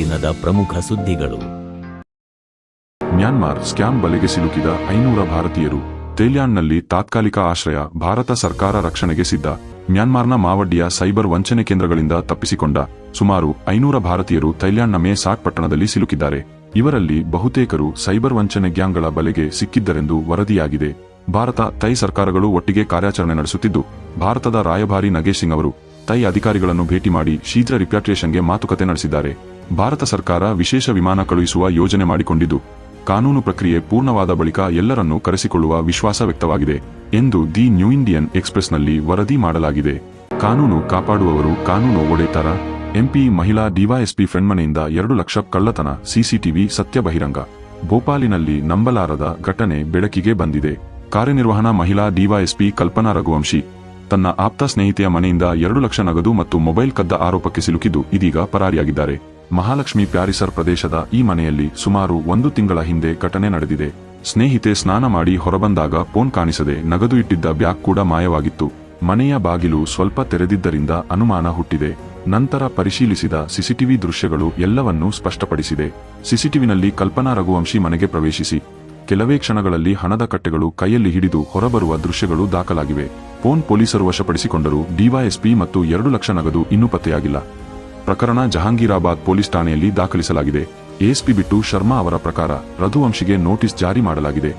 ದಿನದ ಪ್ರಮುಖ ಸುದ್ದಿಗಳು. ಮ್ಯಾನ್ಮಾರ್ ಸ್ಕ್ಯಾಮ್ ಬಲೆಗೆ ಸಿಲುಕಿದ ಐನೂರ ಭಾರತೀಯರು ಥೈಲ್ಯಾಂಡ್ನಲ್ಲಿ ತಾತ್ಕಾಲಿಕ ಆಶ್ರಯ ಭಾರತ ಸರ್ಕಾರ ರಕ್ಷಣೆಗೆ ಸಿದ್ಧ. ಮ್ಯಾನ್ಮಾರ್ನ ಮಾವಡ್ಡಿಯ ಸೈಬರ್ ವಂಚನೆ ಕೇಂದ್ರಗಳಿಂದ ತಪ್ಪಿಸಿಕೊಂಡ ಸುಮಾರು ಐನೂರ ಭಾರತೀಯರು ಥೈಲ್ಯಾಂಡ್ನ ಮೇಸಾಟ್ ಪಟ್ಟಣದಲ್ಲಿ ಸಿಲುಕಿದ್ದಾರೆ. ಇವರಲ್ಲಿ ಬಹುತೇಕರು ಸೈಬರ್ ವಂಚನೆ ಗ್ಯಾಂಗ್ಗಳ ಬಲೆಗೆ ಸಿಕ್ಕಿದ್ದರೆಂದು ವರದಿಯಾಗಿದೆ. ಭಾರತ ತೈ ಸರ್ಕಾರಗಳು ಒಟ್ಟಿಗೆ ಕಾರ್ಯಾಚರಣೆ ನಡೆಸುತ್ತಿದ್ದು, ಭಾರತದ ರಾಯಭಾರಿ ನಗೇಶ್ ಸಿಂಗ್ ಅವರು ತೈ ಅಧಿಕಾರಿಗಳನ್ನು ಭೇಟಿ ಮಾಡಿ ಶೀಘ್ರ ರಿಪ್ಯಾಟ್ರಿಯೇಷನ್ಗೆ ಮಾತುಕತೆ ನಡೆಸಿದ್ದಾರೆ. ಭಾರತ ಸರ್ಕಾರ ವಿಶೇಷ ವಿಮಾನ ಕಳುಹಿಸುವ ಯೋಜನೆ ಮಾಡಿಕೊಂಡಿದ್ದು, ಕಾನೂನು ಪ್ರಕ್ರಿಯೆ ಪೂರ್ಣವಾದ ಬಳಿಕ ಎಲ್ಲರನ್ನೂ ಕರೆಸಿಕೊಳ್ಳುವ ವಿಶ್ವಾಸ ವ್ಯಕ್ತವಾಗಿದೆ ಎಂದು ದಿ ನ್ಯೂ ಇಂಡಿಯನ್ ಎಕ್ಸ್ಪ್ರೆಸ್ನಲ್ಲಿ ವರದಿ ಮಾಡಲಾಗಿದೆ. ಕಾನೂನು ಕಾಪಾಡುವವರು ಕಾನೂನು ಒಡೆತರ ಎಂಪಿ ಮಹಿಳಾ ಡಿವೈಎಸ್ಪಿ ಫ್ರೆಂಡ್ ಮನೆಯಿಂದ ಎರಡು ಲಕ್ಷ ಕಳ್ಳತನ, ಸಿಸಿಟಿವಿ ಸತ್ಯ ಬಹಿರಂಗ ಭೋಪಾಲಿನಲ್ಲಿ ನಂಬಲಾರದ ಘಟನೆ ಬೆಳಕಿಗೆ ಬಂದಿದೆ. ಕಾರ್ಯನಿರ್ವಹಣಾ ಮಹಿಳಾ ಡಿವೈಎಸ್ಪಿ ಕಲ್ಪನಾ ರಘುವಂಶಿ, ತನ್ನ ಆಪ್ತ ಸ್ನೇಹಿತೆಯ ಮನೆಯಿಂದ ಎರಡು ಲಕ್ಷ ನಗದು ಮತ್ತು ಮೊಬೈಲ್ ಕದ್ದ ಆರೋಪಕ್ಕೆ ಸಿಲುಕಿದ್ದು ಇದೀಗ ಪರಾರಿಯಾಗಿದ್ದಾರೆ. ಮಹಾಲಕ್ಷ್ಮಿ ಪ್ಯಾರಿಸರ್ ಪ್ರದೇಶದ ಈ ಮನೆಯಲ್ಲಿ ಸುಮಾರು ಒಂದು ತಿಂಗಳ ಹಿಂದೆ ಘಟನೆ ನಡೆದಿದೆ. ಸ್ನೇಹಿತೆ ಸ್ನಾನ ಮಾಡಿ ಹೊರಬಂದಾಗ ಫೋನ್ ಕಾಣಿಸದೆ ನಗದು ಇಟ್ಟಿದ್ದ ಬ್ಯಾಗ್ ಕೂಡ ಮಾಯವಾಗಿತ್ತು. ಮನೆಯ ಬಾಗಿಲು ಸ್ವಲ್ಪ ತೆರೆದಿದ್ದರಿಂದ ಅನುಮಾನ ಹುಟ್ಟಿದೆ. ನಂತರ ಪರಿಶೀಲಿಸಿದ ಸಿಸಿಟಿವಿ ದೃಶ್ಯಗಳು ಎಲ್ಲವನ್ನೂ ಸ್ಪಷ್ಟಪಡಿಸಿದೆ. ಸಿಸಿಟಿವಿನಲ್ಲಿ ಕಲ್ಪನಾ ರಘುವಂಶಿ ಮನೆಗೆ ಪ್ರವೇಶಿಸಿ. ಕೆಲವೇ ಕ್ಷಣಗಳಲ್ಲಿ ಹಣದ ಕಟ್ಟೆಗಳು ಕೈಯಲ್ಲಿ ಹಿಡಿದು ಹೊರಬರುವ ದೃಶ್ಯಗಳು ದಾಖಲಾಗಿವೆ. ಫೋನ್ ಪೊಲೀಸರು ವಶಪಡಿಸಿಕೊಂಡರು ಡಿವೈಎಸ್ಪಿ ಮತ್ತು ಎರಡು ಲಕ್ಷ ನಗದು ಇನ್ನೂ ಪತ್ತೆಯಾಗಿಲ್ಲ. ಪ್ರಕರಣ ಜಹಾಂಗೀರಾಬಾದ್ ಪೊಲೀಸ್ ಠಾಣೆಯಲ್ಲಿ ದಾಖಲಿಸಲಾಗಿದೆ. ಎಎಸ್ಪಿ ಬಿಟ್ಟು ಶರ್ಮಾ ಅವರ ಪ್ರಕಾರ ರಘುವಂಶಿಗೆ ನೋಟಿಸ್ ಜಾರಿ ಮಾಡಲಾಗಿದೆ.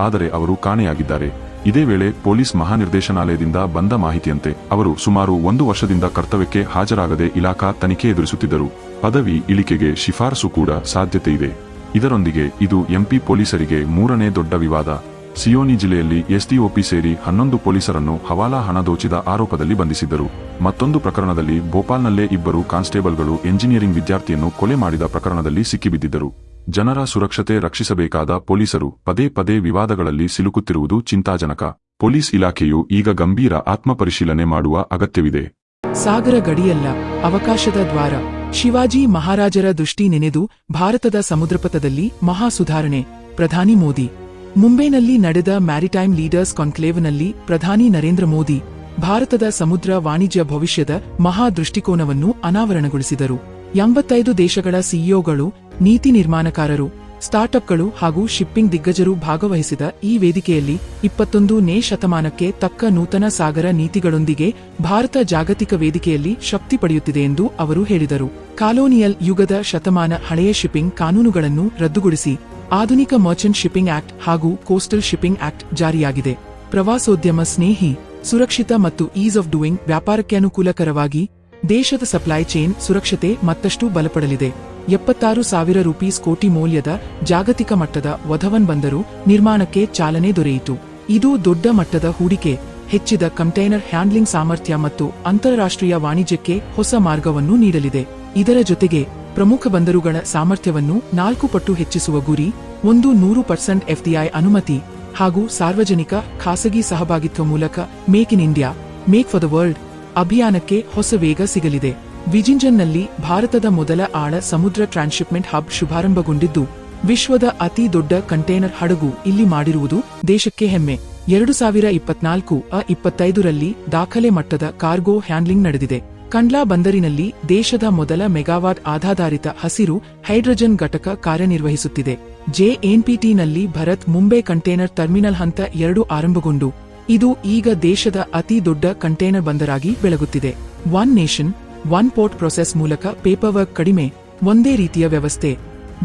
ಆದರೆ ಅವರು ಕಾಣೆಯಾಗಿದ್ದಾರೆ. ಇದೇ ವೇಳೆ ಪೊಲೀಸ್ ಮಹಾನಿರ್ದೇಶನಾಲಯದಿಂದ ಬಂದ ಮಾಹಿತಿಯಂತೆ ಅವರು ಸುಮಾರು ಒಂದು ವರ್ಷದಿಂದ ಕರ್ತವ್ಯಕ್ಕೆ ಹಾಜರಾಗದೆ ಇಲಾಖಾ ತನಿಖೆ ಎದುರಿಸುತ್ತಿದ್ದರು. ಪದವಿ ಇಳಿಕೆಗೆ ಶಿಫಾರಸು ಕೂಡ ಸಾಧ್ಯತೆ ಇದೆ. ಇದರೊಂದಿಗೆ ಇದು ಎಂಪಿ ಪೊಲೀಸರಿಗೆ ಮೂರನೇ ದೊಡ್ಡ ವಿವಾದ. ಸಿಯೋನಿ ಜಿಲ್ಲೆಯಲ್ಲಿ ಎಸ್ಡಿಒಪಿ ಸೇರಿ ಹನ್ನೊಂದು ಪೊಲೀಸರನ್ನು ಹವಾಲಾ ಹಣ ದೋಚಿದ ಆರೋಪದಲ್ಲಿ ಬಂಧಿಸಿದ್ದರು. ಮತ್ತೊಂದು ಪ್ರಕರಣದಲ್ಲಿ ಭೋಪಾಲ್ನಲ್ಲೇ ಇಬ್ಬರು ಕಾನ್ಸ್ಟೇಬಲ್ಗಳು ಎಂಜಿನಿಯರಿಂಗ್ ವಿದ್ಯಾರ್ಥಿಯನ್ನು ಕೊಲೆ ಮಾಡಿದ ಪ್ರಕರಣದಲ್ಲಿ ಸಿಕ್ಕಿಬಿದ್ದಿದ್ದರು. ಜನರ ಸುರಕ್ಷತೆ ರಕ್ಷಿಸಬೇಕಾದ ಪೊಲೀಸರು ಪದೇ ಪದೇ ವಿವಾದಗಳಲ್ಲಿ ಸಿಲುಕುತ್ತಿರುವುದು ಚಿಂತಾಜನಕ. ಪೊಲೀಸ್ ಇಲಾಖೆಯು ಈಗ ಗಂಭೀರ ಆತ್ಮಪರಿಶೀಲನೆ ಮಾಡುವ ಅಗತ್ಯವಿದೆ. ಸಾಗರ ಗಡಿಯಲ್ಲ, ಅವಕಾಶದ ದ್ವಾರ. ಶಿವಾಜಿ ಮಹಾರಾಜರ ದೃಷ್ಟಿ ನೆನೆದು ಭಾರತದ ಸಮುದ್ರಪಥದಲ್ಲಿ ಮಹಾ ಸುಧಾರಣೆ ಪ್ರಧಾನಿ ಮೋದಿ. ಮುಂಬೈನಲ್ಲಿ ನಡೆದ ಮ್ಯಾರಿಟೈಮ್ ಲೀಡರ್ಸ್ ಕಾನ್ಕ್ಲೇವ್ನಲ್ಲಿ ಪ್ರಧಾನಿ ನರೇಂದ್ರ ಮೋದಿ, ಭಾರತದ ಸಮುದ್ರ ವಾಣಿಜ್ಯ ಭವಿಷ್ಯದ ಮಹಾ ದೃಷ್ಟಿಕೋನವನ್ನು ಅನಾವರಣಗೊಳಿಸಿದರು. ಎಂಬತ್ತೈದು ದೇಶಗಳ ಸಿಇಒಗಳು, ನೀತಿ ನಿರ್ಮಾಣಕಾರರು, ಸ್ಟಾರ್ಟ್ಅಪ್ಗಳು ಹಾಗೂ ಶಿಪ್ಪಿಂಗ್ ದಿಗ್ಗಜರು ಭಾಗವಹಿಸಿದ ಈ ವೇದಿಕೆಯಲ್ಲಿ ಇಪ್ಪತ್ತೊಂದು ನೇ ಶತಮಾನಕ್ಕೆ ತಕ್ಕ ನೂತನ ಸಾಗರ ನೀತಿಗಳೊಂದಿಗೆ ಭಾರತ ಜಾಗತಿಕ ವೇದಿಕೆಯಲ್ಲಿ ಶಕ್ತಿ ಪಡೆಯುತ್ತಿದೆ ಎಂದು ಅವರು ಹೇಳಿದರು. ಕಾಲೋನಿಯಲ್ ಯುಗದ ಶತಮಾನ ಹಳೆಯ ಶಿಪ್ಪಿಂಗ್ ಕಾನೂನುಗಳನ್ನು ರದ್ದುಗೊಳಿಸಿ ಆಧುನಿಕ ಮರ್ಚೆಂಟ್ ಶಿಪ್ಪಿಂಗ್ ಆಕ್ಟ್ ಹಾಗೂ ಕೋಸ್ಟಲ್ ಶಿಪ್ಪಿಂಗ್ ಆಕ್ಟ್ ಜಾರಿಯಾಗಿದೆ. ಪ್ರವಾಸೋದ್ಯಮ ಸ್ನೇಹಿ, ಸುರಕ್ಷಿತ ಮತ್ತು ಈಸ್ ಆಫ್ ಡೂಯಿಂಗ್ ವ್ಯಾಪಾರಕ್ಕೆ ಅನುಕೂಲಕರವಾಗಿ ದೇಶದ ಸಪ್ಲೈ ಚೈನ್ ಸುರಕ್ಷತೆ ಮತ್ತಷ್ಟು ಬಲಪಡಲಿದೆ. ಎಪ್ಪತ್ತಾರು ಸಾವಿರ ರೂಪೀಸ್ ಕೋಟಿ ಮೌಲ್ಯದ ಜಾಗತಿಕ ಮಟ್ಟದ ವಧವನ್ ಬಂದರು ನಿರ್ಮಾಣಕ್ಕೆ ಚಾಲನೆ ದೊರೆಯಿತು. ಇದು ದೊಡ್ಡ ಮಟ್ಟದ ಹೂಡಿಕೆ, ಹೆಚ್ಚಿದ ಕಂಟೈನರ್ ಹ್ಯಾಂಡ್ಲಿಂಗ್ ಸಾಮರ್ಥ್ಯ ಮತ್ತು ಅಂತಾರಾಷ್ಟ್ರೀಯ ವಾಣಿಜ್ಯಕ್ಕೆ ಹೊಸ ಮಾರ್ಗವನ್ನು ನೀಡಲಿದೆ. ಇದರ ಜೊತೆಗೆ ಪ್ರಮುಖ ಬಂದರುಗಳ ಸಾಮರ್ಥ್ಯವನ್ನು ನಾಲ್ಕು ಪಟ್ಟು ಹೆಚ್ಚಿಸುವ ಗುರಿ, ಒಂದು ನೂರು ಪರ್ಸೆಂಟ್ ಎಫ್ಡಿಐ ಅನುಮತಿ ಹಾಗೂ ಸಾರ್ವಜನಿಕ ಖಾಸಗಿ ಸಹಭಾಗಿತ್ವ ಮೂಲಕ make in India, make for the world ಅಭಿಯಾನಕ್ಕೆ ಹೊಸ ವೇಗ ಸಿಗಲಿದೆ. ವಿಜಿಂಜನ್ನಲ್ಲಿ ಭಾರತದ ಮೊದಲ ಆಳ ಸಮುದ್ರ ಟ್ರಾನ್ಸ್ಶಿಪ್ಮೆಂಟ್ ಹಬ್ ಶುಭಾರಂಭಗೊಂಡಿದ್ದು, ವಿಶ್ವದ ಅತಿ ದೊಡ್ಡ ಕಂಟೈನರ್ ಹಡಗು ಇಲ್ಲಿ ಮಾಡಿರುವುದು ದೇಶಕ್ಕೆ ಹೆಮ್ಮೆ. ಎರಡು ಸಾವಿರ ಇಪ್ಪತ್ನಾಲ್ಕು ಅ ಇಪ್ಪತ್ತೈದರಲ್ಲಿ ದಾಖಲೆ ಮಟ್ಟದ ಕಾರ್ಗೋ ಹ್ಯಾಂಡ್ಲಿಂಗ್ ನಡೆದಿದೆ. ಕಂಡ್ಲಾ ಬಂದರಿನಲ್ಲಿ ದೇಶದ ಮೊದಲ ಮೆಗಾವಾಟ್ ಆಧಾಧಾರಿತ ಹಸಿರು ಹೈಡ್ರೋಜನ್ ಘಟಕ ಕಾರ್ಯನಿರ್ವಹಿಸುತ್ತಿದೆ. ಜೆಎನ್ಪಿಟಿನಲ್ಲಿ ಭರತ್ ಮುಂಬೈ ಕಂಟೇನರ್ ಟರ್ಮಿನಲ್ ಹಂತ ಎರಡು ಆರಂಭಗೊಂಡು, ಇದು ಈಗ ದೇಶದ ಅತಿ ದೊಡ್ಡ ಕಂಟೇನರ್ ಬಂದರಾಗಿ ಬೆಳಗುತ್ತಿದೆ. One nation, one port process ಮೂಲಕ ಪೇಪರ್ ವರ್ಕ್ ಕಡಿಮೆ, ಒಂದೇ ರೀತಿಯ ವ್ಯವಸ್ಥೆ,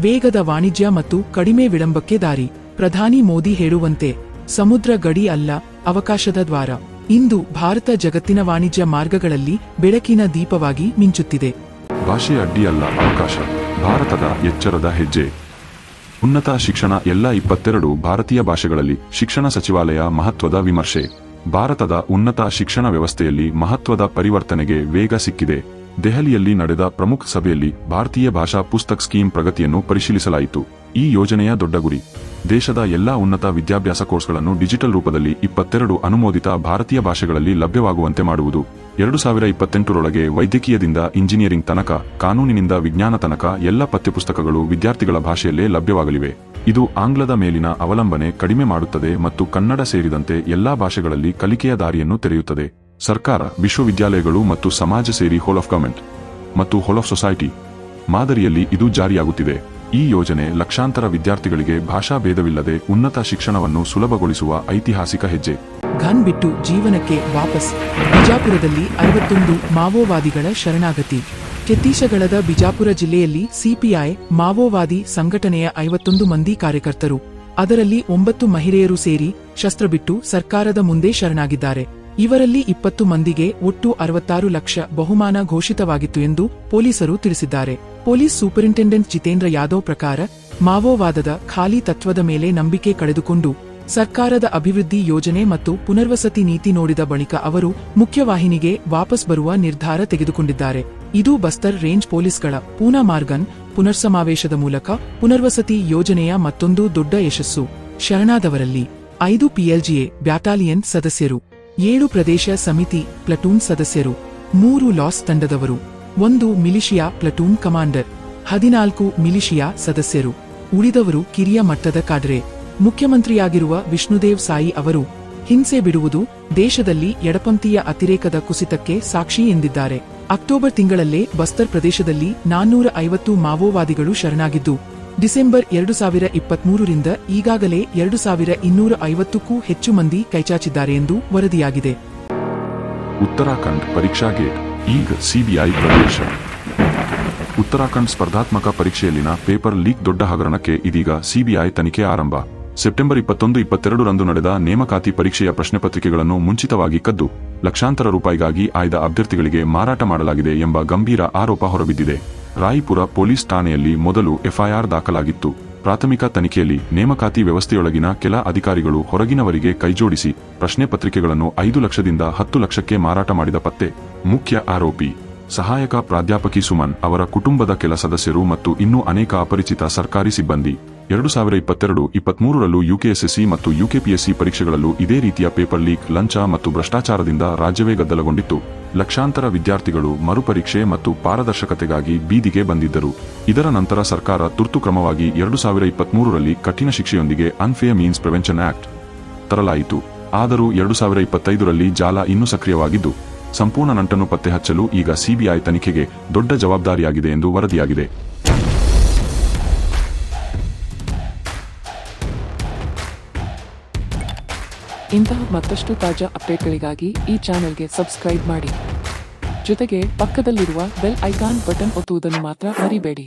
ವೇಗದ ವಾಣಿಜ್ಯ ಮತ್ತು ಕಡಿಮೆ ವಿಳಂಬಕ್ಕೆ ದಾರಿ, ಪ್ರಧಾನಿ ಮೋದಿ ಹೇಳುವಂತೆ, ಸಮುದ್ರ ಗಡಿ ಅಲ್ಲ, ಅವಕಾಶದ ದ್ವಾರ. ಇಂದು ಭಾರತ ಜಗತ್ತಿನ ವಾಣಿಜ್ಯ ಮಾರ್ಗಗಳಲ್ಲಿ ಬೆಳಕಿನ ದೀಪವಾಗಿ ಮಿಂಚುತ್ತಿದೆ. ಭಾಷೆ ಅಡ್ಡಿಯಲ್ಲ ಅವಕಾಶ. ಭಾರತದ ಎಚ್ಚರದ ಹೆಜ್ಜೆ. ಉನ್ನತ ಶಿಕ್ಷಣ ಎಲ್ಲ ಇಪ್ಪತ್ತೆರಡು ಭಾರತೀಯ ಭಾಷೆಗಳಲ್ಲಿ ಶಿಕ್ಷಣ ಸಚಿವಾಲಯ ಮಹತ್ವದ ವಿಮರ್ಶೆ. ಭಾರತದ ಉನ್ನತ ಶಿಕ್ಷಣ ವ್ಯವಸ್ಥೆಯಲ್ಲಿ ಮಹತ್ವದ ಪರಿವರ್ತನೆಗೆ ವೇಗ ಸಿಕ್ಕಿದೆ. ದೆಹಲಿಯಲ್ಲಿ ನಡೆದ ಪ್ರಮುಖ ಸಭೆಯಲ್ಲಿ ಭಾರತೀಯ ಭಾಷಾ ಪುಸ್ತಕ್ ಸ್ಕೀಮ್ ಪ್ರಗತಿಯನ್ನು ಪರಿಶೀಲಿಸಲಾಯಿತು. ಈ ಯೋಜನೆಯ ದೊಡ್ಡ ಗುರಿ. ದೇಶದ ಎಲ್ಲಾ ಉನ್ನತ ವಿದ್ಯಾಭ್ಯಾಸ ಕೋರ್ಸ್ಗಳನ್ನು ಡಿಜಿಟಲ್ ರೂಪದಲ್ಲಿ ಇಪ್ಪತ್ತೆರಡು ಅನುಮೋದಿತ ಭಾರತೀಯ ಭಾಷೆಗಳಲ್ಲಿ ಲಭ್ಯವಾಗುವಂತೆ ಮಾಡುವುದು. ಎರಡು ಸಾವಿರ ಇಪ್ಪತ್ತೆಂಟರೊಳಗೆ ವೈದ್ಯಕೀಯದಿಂದ ಇಂಜಿನಿಯರಿಂಗ್ ತನಕ, ಕಾನೂನಿನಿಂದ ವಿಜ್ಞಾನ ತನಕ ಎಲ್ಲ ಪಠ್ಯಪುಸ್ತಕಗಳು ವಿದ್ಯಾರ್ಥಿಗಳ ಭಾಷೆಯಲ್ಲೇ ಲಭ್ಯವಾಗಲಿವೆ. ಇದು ಆಂಗ್ಲದ ಮೇಲಿನ ಅವಲಂಬನೆ ಕಡಿಮೆ ಮಾಡುತ್ತದೆ ಮತ್ತು ಕನ್ನಡ ಸೇರಿದಂತೆ ಎಲ್ಲಾ ಭಾಷೆಗಳಲ್ಲಿ ಕಲಿಕೆಯ ದಾರಿಯನ್ನು ತೆರೆಯುತ್ತದೆ. ಸರ್ಕಾರ, ವಿಶ್ವವಿದ್ಯಾಲಯಗಳು ಮತ್ತು ಸಮಾಜ ಸೇರಿ ಹೋಲ್ ಆಫ್ ಗವರ್ಮೆಂಟ್ ಮತ್ತು ಹೋಲ್ ಆಫ್ ಸೊಸೈಟಿ ಮಾದರಿಯಲ್ಲಿ ಇದು ಜಾರಿಯಾಗುತ್ತಿದೆ. ಈ ಯೋಜನೆ ಲಕ್ಷಾಂತರ ವಿದ್ಯಾರ್ಥಿಗಳಿಗೆ ಭಾಷಾ ಭೇದವಿಲ್ಲದೆ ಉನ್ನತ ಶಿಕ್ಷಣವನ್ನು ಸುಲಭಗೊಳಿಸುವ ಐತಿಹಾಸಿಕ ಹೆಜ್ಜೆ. ಘನ್ ಬಿಟ್ಟು ಜೀವನಕ್ಕೆ ವಾಪಸ್. ಬಿಜಾಪುರದಲ್ಲಿ ಅರವತ್ತೊಂದು ಮಾವೋವಾದಿಗಳ ಶರಣಾಗತಿ. ಛತ್ತೀಸಗಢದ ಬಿಜಾಪುರ ಜಿಲ್ಲೆಯಲ್ಲಿ ಸಿಪಿಐ, ಮಾವೋವಾದಿ ಸಂಘಟನೆಯ ಐವತ್ತೊಂದು ಮಂದಿ ಕಾರ್ಯಕರ್ತರು. ಅದರಲ್ಲಿ ಒಂಬತ್ತು ಮಹಿಳೆಯರು ಸೇರಿ ಶಸ್ತ್ರ ಬಿಟ್ಟು ಸರ್ಕಾರದ ಮುಂದೆ ಶರಣಾಗಿದ್ದಾರೆ. ಇವರಲ್ಲಿ ಇಪ್ಪತ್ತು ಮಂದಿಗೆ ಒಟ್ಟು ಅರವತ್ತಾರು ಲಕ್ಷ ಬಹುಮಾನ ಘೋಷಿತವಾಗಿತ್ತು ಎಂದು ಪೊಲೀಸರು ತಿಳಿಸಿದ್ದಾರೆ. ಪೊಲೀಸ್ ಸೂಪರಿಂಟೆಂಡೆಂಟ್ ಜಿತೇಂದ್ರ ಯಾದವ್ ಪ್ರಕಾರ, ಮಾವೋವಾದದ ಖಾಲಿ ತತ್ವದ ಮೇಲೆ ನಂಬಿಕೆ ಕಳೆದುಕೊಂಡು, ಸರ್ಕಾರದ ಅಭಿವೃದ್ಧಿ ಯೋಜನೆ ಮತ್ತು ಪುನರ್ವಸತಿ ನೀತಿ ನೋಡಿದ ಬಳಿಕ ಅವರು ಮುಖ್ಯವಾಹಿನಿಗೆ ವಾಪಸ್ ಬರುವ ನಿರ್ಧಾರ ತೆಗೆದುಕೊಂಡಿದ್ದಾರೆ. ಇದು ಬಸ್ತರ್ ರೇಂಜ್ ಪೊಲೀಸ್ಗಳ ಪೂನಾ ಮಾರ್ಗನ್ ಪುನರ್ಸಮಾವೇಶದ ಮೂಲಕ ಪುನರ್ವಸತಿ ಯೋಜನೆಯ ಮತ್ತೊಂದು ದೊಡ್ಡ ಯಶಸ್ಸು. ಶರಣಾದವರಲ್ಲಿ ಐದು ಪಿಎಲ್ಜಿಎ ಬ್ಯಾಟಾಲಿಯನ್ ಸದಸ್ಯರು, ಏಳು ಪ್ರದೇಶ ಸಮಿತಿ ಪ್ಲಟೂನ್ ಸದಸ್ಯರು, ಮೂರು ಲಾಸ್ ತಂಡದವರು. ಒಂದು ಮಿಲಿಷಿಯಾ ಪ್ಲಟೂನ್ ಕಮಾಂಡರ್, ಹದಿನಾಲ್ಕು ಮಿಲಿಷಿಯಾ ಸದಸ್ಯರು, ಉಳಿದವರು ಕಿರಿಯ ಮಟ್ಟದ ಕಾಡ್ರೆ. ಮುಖ್ಯಮಂತ್ರಿಯಾಗಿರುವ ವಿಷ್ಣುದೇವ್ ಸಾಯಿ ಅವರು, ಹಿಂಸೆ ಬಿಡುವುದು ದೇಶದಲ್ಲಿ ಎಡಪಂಥೀಯ ಅತಿರೇಕದ ಕುಸಿತಕ್ಕೆ ಸಾಕ್ಷಿ ಎಂದಿದ್ದಾರೆ. ಅಕ್ಟೋಬರ್ ತಿಂಗಳಲ್ಲೇ ಬಸ್ತರ್ ಪ್ರದೇಶದಲ್ಲಿ ನಾನ್ನೂರ ಐವತ್ತು ಮಾವೋವಾದಿಗಳು ಶರಣಾಗಿದ್ದು, ಡಿಸೆಂಬರ್ ಎರಡು ಸಾವಿರ ಇಪ್ಪತ್ಮೂರರಿಂದ ಈಗಾಗಲೇ ಎರಡು ಸಾವಿರ ಇನ್ನೂರ ಐವತ್ತಕ್ಕೂ ಹೆಚ್ಚು ಮಂದಿ ಕೈಚಾಚಿದ್ದಾರೆ ಎಂದು ವರದಿಯಾಗಿದೆ. ಉತ್ತರಾಖಂಡ್ ಪರೀಕ್ಷಾ ಗೇಟ್. ಈಗ ಸಿಬಿಐ ಪ್ರವೇಶ. ಉತ್ತರಾಖಂಡ್ ಸ್ಪರ್ಧಾತ್ಮಕ ಪರೀಕ್ಷೆಯಲ್ಲಿನ ಪೇಪರ್ ಲೀಕ್ ದೊಡ್ಡ ಹಗರಣಕ್ಕೆ ಇದೀಗ ಸಿಬಿಐ ತನಿಖೆ ಆರಂಭ. ಸೆಪ್ಟೆಂಬರ್ ಇಪ್ಪತ್ತೊಂದು ಇಪ್ಪತ್ತೆರಡರಂದು ನಡೆದ ನೇಮಕಾತಿ ಪರೀಕ್ಷೆಯ ಪ್ರಶ್ನೆ ಪತ್ರಿಕೆಗಳನ್ನು ಮುಂಚಿತವಾಗಿ ಕದ್ದು, ಲಕ್ಷಾಂತರ ರೂಪಾಯಿಗಾಗಿ ಆಯ್ದ ಅಭ್ಯರ್ಥಿಗಳಿಗೆ ಮಾರಾಟ ಮಾಡಲಾಗಿದೆ ಎಂಬ ಗಂಭೀರ ಆರೋಪ ಹೊರಬಿದ್ದಿದೆ. ರಾಯಪುರ ಪೊಲೀಸ್ ಠಾಣೆಯಲ್ಲಿ ಮೊದಲು ಎಫ್ಐಆರ್ ದಾಖಲಾಗಿತ್ತು. ಪ್ರಾಥಮಿಕ ತನಿಖೆಯಲ್ಲಿ ನೇಮಕಾತಿ ವ್ಯವಸ್ಥೆಯೊಳಗಿನ ಕೆಲ ಅಧಿಕಾರಿಗಳು ಹೊರಗಿನವರಿಗೆ ಕೈಜೋಡಿಸಿ ಪ್ರಶ್ನೆ ಪತ್ರಿಕೆಗಳನ್ನು ಐದು ಲಕ್ಷದಿಂದ ಹತ್ತು ಲಕ್ಷಕ್ಕೆ ಮಾರಾಟ ಮಾಡಿದ ಪತ್ತೆ. ಮುಖ್ಯ ಆರೋಪಿ ಸಹಾಯಕ ಪ್ರಾಧ್ಯಾಪಕಿ ಸುಮನ್ ಅವರ ಕುಟುಂಬದ ಕೆಲ ಸದಸ್ಯರು ಮತ್ತು ಇನ್ನೂ ಅನೇಕ ಅಪರಿಚಿತ ಸರ್ಕಾರಿ ಸಿಬ್ಬಂದಿ. ಎರಡು ಸಾವಿರ ಇಪ್ಪತ್ತೆರಡು ಇಪ್ಪತ್ಮೂರರಲ್ಲೂ ಯುಕೆಎಸ್ಎಸ್ಸಿ ಮತ್ತು ಯುಕೆಪಿಎಸ್ಸಿ ಪರೀಕ್ಷೆಗಳಲ್ಲೂ ಇದೇ ರೀತಿಯ ಪೇಪರ್ ಲೀಕ್, ಲಂಚ ಮತ್ತು ಭ್ರಷ್ಟಾಚಾರದಿಂದ ರಾಜ್ಯವೇ ಗದ್ದಲಗೊಂಡಿತ್ತು. ಲಕ್ಷಾಂತರ ವಿದ್ಯಾರ್ಥಿಗಳು ಮರುಪರೀಕ್ಷೆ ಮತ್ತು ಪಾರದರ್ಶಕತೆಗಾಗಿ ಬೀದಿಗೆ ಬಂದಿದ್ದರು. ಇದರ ನಂತರ ಸರ್ಕಾರ ತುರ್ತು ಕ್ರಮವಾಗಿ ಎರಡು ಸಾವಿರ ಇಪ್ಪತ್ಮೂರರಲ್ಲಿ ಕಠಿಣ ಶಿಕ್ಷೆಯೊಂದಿಗೆ ಅನ್ಫೇರ್ ಮೀನ್ಸ್ ಪ್ರಿವೆನ್ಷನ್ ಆಕ್ಟ್ ತರಲಾಯಿತು. ಆದರೂ ಎರಡು ಸಾವಿರ ಇಪ್ಪತ್ತೈದರಲ್ಲಿ ಜಾಲ ಇನ್ನೂ ಸಕ್ರಿಯವಾಗಿದ್ದು, ಸಂಪೂರ್ಣ ನಂಟನ್ನು ಪತ್ತೆಹಚ್ಚಲು ಈಗ ಸಿಬಿಐ ತನಿಖೆಗೆ ದೊಡ್ಡ ಜವಾಬ್ದಾರಿಯಾಗಿದೆ ಎಂದು ವರದಿಯಾಗಿದೆ. ಇಂತಹ ಮತ್ತಷ್ಟು ತಾಜಾ ಅಪ್ಡೇಟ್ಗಳಿಗಾಗಿ ಈ ಚಾನೆಲ್ಗೆ ಸಬ್ಸ್ಕ್ರೈಬ್ ಮಾಡಿ. ಜೊತೆಗೆ ಪಕ್ಕದಲ್ಲಿರುವ ಬೆಲ್ ಐಕಾನ್ ಬಟನ್ ಒತ್ತುವುದನ್ನು ಮಾತ್ರ ಮರಿಬೇಡಿ.